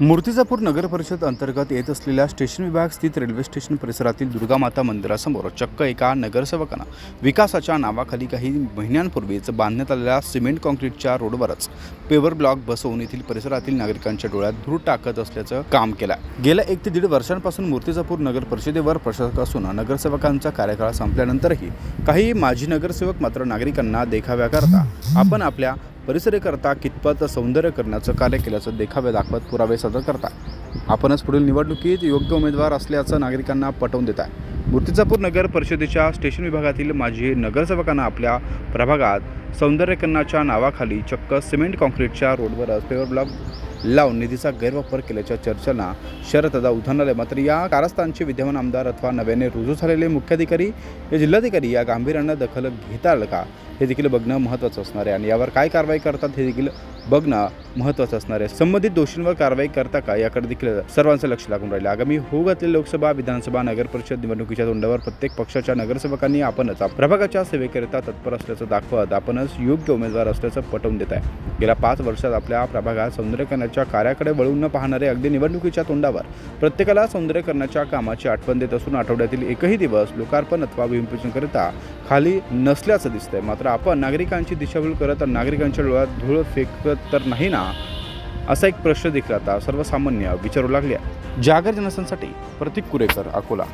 मूर्तिजापूर नगर परिषद अंतर्गत येत असलेल्या स्टेशन विभाग स्थित रेल्वे स्टेशन परिसरातील दुर्गामाता मंदिरासमोर चक्क एका नगरसेवकानं विकासाच्या नावाखाली काही महिन्यांपूर्वीच बांधण्यात आलेल्या सिमेंट कॉन्क्रीटच्या रोडवरच पेवर ब्लॉक बसवून येथील परिसरातील नागरिकांच्या डोळ्यात धूर टाकत असल्याचं काम केलं गेल्या एक ते दीड वर्षांपासून मूर्तिजापूर नगर परिषदेवर प्रशासक असून नगरसेवकांचा कार्यकाळ संपल्यानंतरही काही माजी नगरसेवक मात्र नागरिकांना देखाव्याकरता आपण आपल्या परिसरेकरता कितपत सौंदर्यकरणाचं कार्य केल्याचं देखावे दाखवत पुरावे सादर करतात. आपणच पुढील निवडणुकीत योग्य उमेदवार असल्याचं नागरिकांना पटवून देत आहे. मूर्तिजापूर नगर परिषदेच्या स्टेशन विभागातील माजी नगरसेवकांना आपल्या प्रभागात सौंदर्यकरणाच्या नावाखाली चक्क सिमेंट कॉन्क्रीटच्या रोडवरच पेवर ब्लॉक लावून निधीचा गैरवापर केल्याच्या चर्चांना शरतदा उधाण आले मात्र या कारस्थानचे विद्यमान आमदार अथवा नव्याने रुजू झालेले मुख्याधिकारी या जिल्हाधिकारी या गांभीर्यानं दखल घेता आलं का? हे देखील बघणं महत्त्वाचं असणार आहे. आणि यावर काय कारवाई करतात हे देखील बघणं महत्त्वाचं असणार आहे. संबंधित दोषींवर कारवाई करता का? याकडे देखील सर्वांचं लक्ष लागून राहिलं. आगामी होऊ घातलेल्या लोकसभा विधानसभा नगर परिषद निवडणुकीच्या तोंडावर प्रत्येक पक्षाच्या नगरसेवकांनी आपणच प्रभागाच्या सेवेकरिता तत्पर असल्याचं दाखवत आपणच योग्य उमेदवार असल्याचं पटवून देत आहे. गेल्या पाच वर्षात आपल्या प्रभागात सौंदर्यकरणाच्या कार्याकडे वळून न पाहणारे अगदी निवडणुकीच्या तोंडावर प्रत्येकाला सौंदर्यकरणाच्या कामाची आठवण देत असून आठवड्यातील एकही दिवस लोकार्पण अथवा भूमिपूजनकरिता खाली नसल्याचं दिसतंय. मात्र आपण नागरिकांची दिशाभूल करत नागरिकांच्या डोळ्यात धूळ फेकत तर नाही ना? असा एक प्रश्न देखील आता सर्वसामान्य विचारू लागल्या जागर जनसंसाठी प्रतीक कुरेकर अकोला.